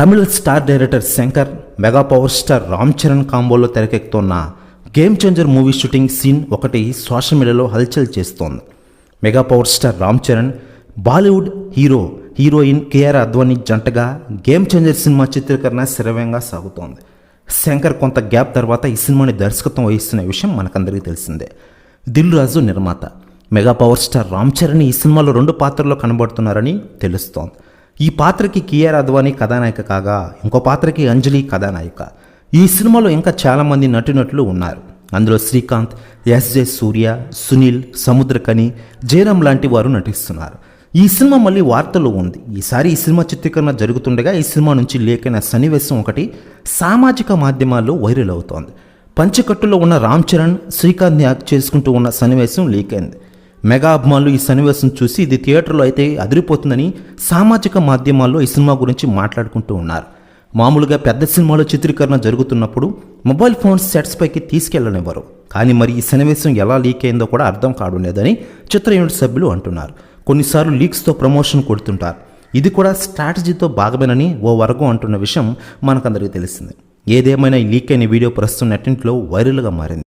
Tamil star director Shankar mega power star Ram Charan కాంబోలో తెరకెక్కుతున్న game changer movie shooting scene ఒకటి social మీడియాలో హల్చల్ చేస్తోంది. Mega power star Ram Charan Bollywood hero heroine Kiara Advani జంటగా game changer cinema చిత్రీకరణ శరవేగంగా సాగుతోంది. శంకర్ కొంత గ్యాప్ తర్వాత ఈ సినిమాని దర్శకత్వం వహిస్తున్న విషయం మనకందరికీ తెలిసిందే. దిల్ రాజు నిర్మాత. Mega power star Ram Charan ఈ సినిమాలో రెండు పాత్రల్లో కనబడుతున్నారని తెలుస్తోంది. ఈ పాత్రకి కియార్ అద్వానీ కథానాయిక కాగా ఇంకో పాత్రకి అంజలి కథానాయిక. ఈ సినిమాలో ఇంకా చాలామంది నటినట్లు ఉన్నారు. అందులో శ్రీకాంత్ ఎస్జే సూర్య సునీల్ సముద్రకని జయరామ్ లాంటి వారు నటిస్తున్నారు. ఈ సినిమా మళ్ళీ వార్తల్లో ఉంది. ఈసారి ఈ సినిమా చిత్రీకరణ జరుగుతుండగా ఈ సినిమా నుంచి లేకైన సన్నివేశం ఒకటి సామాజిక మాధ్యమాల్లో వైరల్ అవుతోంది. పంచకట్టులో ఉన్న రామ్ చరణ్ శ్రీకాంత్ని యాక్ట్ చేసుకుంటూ ఉన్న సన్నివేశం లీక్ అయింది. మెగా అభిమానులు ఈ సన్నివేశం చూసి ఇది థియేటర్లో అయితే అదిరిపోతుందని సామాజిక మాధ్యమాల్లో ఈ సినిమా గురించి మాట్లాడుకుంటూ ఉన్నారు. మామూలుగా పెద్ద సినిమాలో చిత్రీకరణ జరుగుతున్నప్పుడు మొబైల్ ఫోన్స్ సెట్స్ పైకి తీసుకెళ్ళనివ్వరు. కానీ మరి ఈ సన్నివేశం ఎలా లీక్ అయిందో కూడా అర్థం కావడం లేదని చిత్ర యూనిట్ సభ్యులు అంటున్నారు. కొన్నిసార్లు లీక్స్తో ప్రమోషన్ కొడుతుంటారు. ఇది కూడా స్ట్రాటజీతో భాగమేనని ఓ వర్గం అంటున్న విషయం మనకందరికీ తెలిసింది. ఏదేమైనా ఈ లీక్ అయిన వీడియో ప్రస్తుతం నెట్టింట్లో వైరల్గా మారింది.